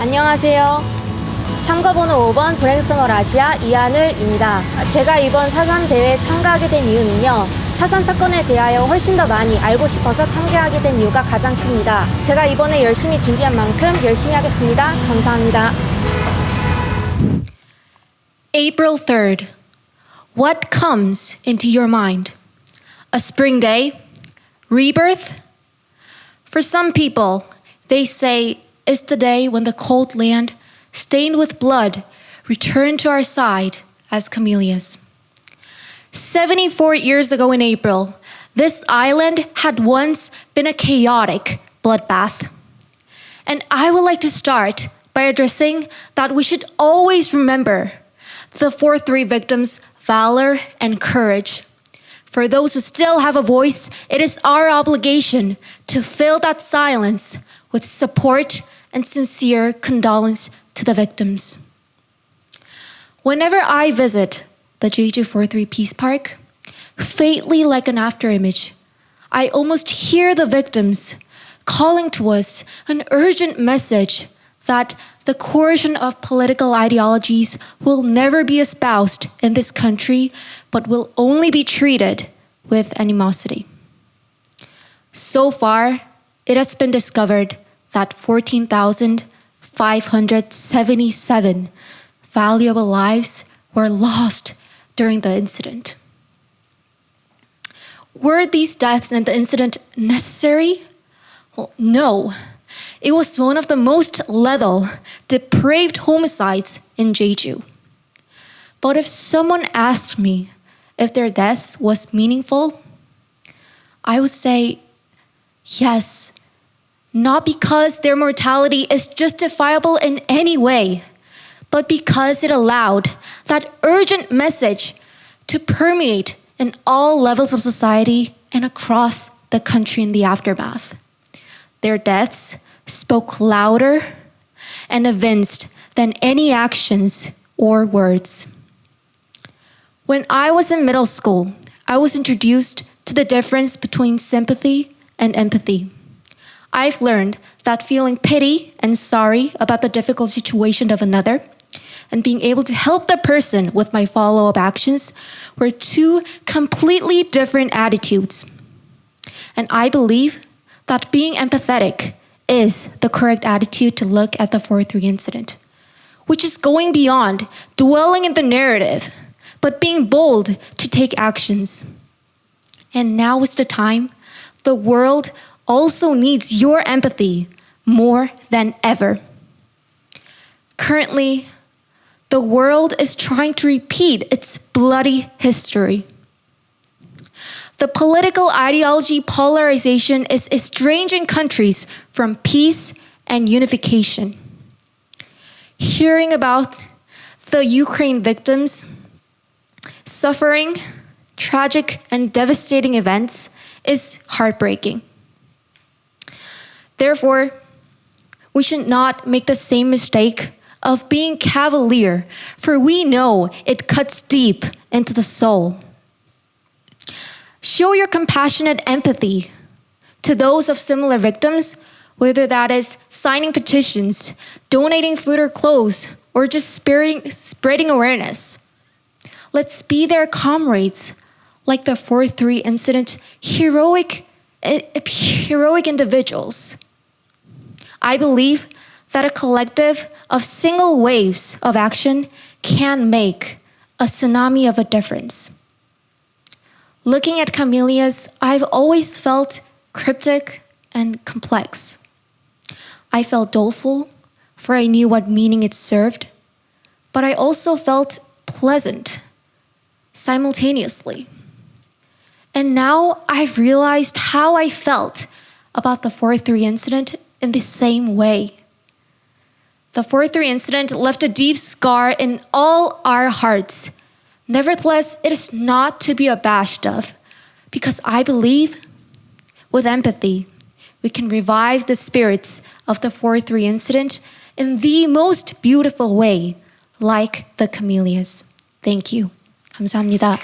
안녕하세요. 참가번호 5번 브랭스멀 아시아 이하늘입니다. 제가 이번 4.3 대회에 참가하게 된 이유는요. 4.3 사건에 대하여 훨씬 더 많이 알고 싶어서 참가하게 된 이유가 가장 큽니다. 제가 이번에 열심히 준비한 만큼 열심히 하겠습니다. 감사합니다. April 3rd. What comes into your mind? A spring day? Rebirth? For some people, they say it's the day when the cold land, stained with blood, returned to our side as camellias. 74 years ago in April, this island had once been a chaotic bloodbath. And I would like to start by addressing that we should always remember the 4 3 victims' valor and courage. For those who still have a voice, it is our obligation to fill that silence with support and sincere condolence to the victims. Whenever I visit the Jeju 43 Peace Park, faintly like an afterimage, I almost hear the victims calling to us an urgent message that the coercion of political ideologies will never be espoused in this country, but will only be treated with animosity. So far, it has been discovered that 14,577 valuable lives were lost during the incident. Were these deaths and the incident necessary? Well, no. It was one of the most lethal, depraved homicides in Jeju. But if someone asked me if their deaths was meaningful, I would say yes. Not because their mortality is justifiable in any way, but because it allowed that urgent message to permeate in all levels of society and across the country in the aftermath. Their deaths spoke louder and evinced than any actions or words. When I was in middle school, I was introduced to the difference between sympathy and empathy. I've learned that feeling pity and sorry about the difficult situation of another and being able to help the person with my follow up actions were two completely different attitudes. And I believe that being empathetic is the correct attitude to look at the 4 3 incident, which is going beyond dwelling in the narrative, but being bold to take actions. And now is the time the world also needs your empathy more than ever. Currently, the world is trying to repeat its bloody history. The political ideology polarization is estranging countries from peace and unification. Hearing about the Ukraine victims suffering tragic and devastating events is heartbreaking. Therefore, we should not make the same mistake of being cavalier, for we know it cuts deep into the soul. Show your compassionate empathy to those of similar victims, whether that is signing petitions, donating food or clothes, or just spreading, awareness. Let's be their comrades, like the 4 3 incident, heroic, heroic individuals. I believe that a collective of single waves of action can make a tsunami of a difference. Looking at camellias, I've always felt cryptic and complex. I felt doleful, for I knew what meaning it served, but I also felt pleasant simultaneously. And now I've realized how I felt about the 4 3 incident in the same way. The 4 3 incident left a deep scar in all our hearts. Nevertheless, it is not to be abashed of, because I believe with empathy, we can revive the spirits of the 4 3 incident in the most beautiful way, like the camellias. Thank you. 감사합니다.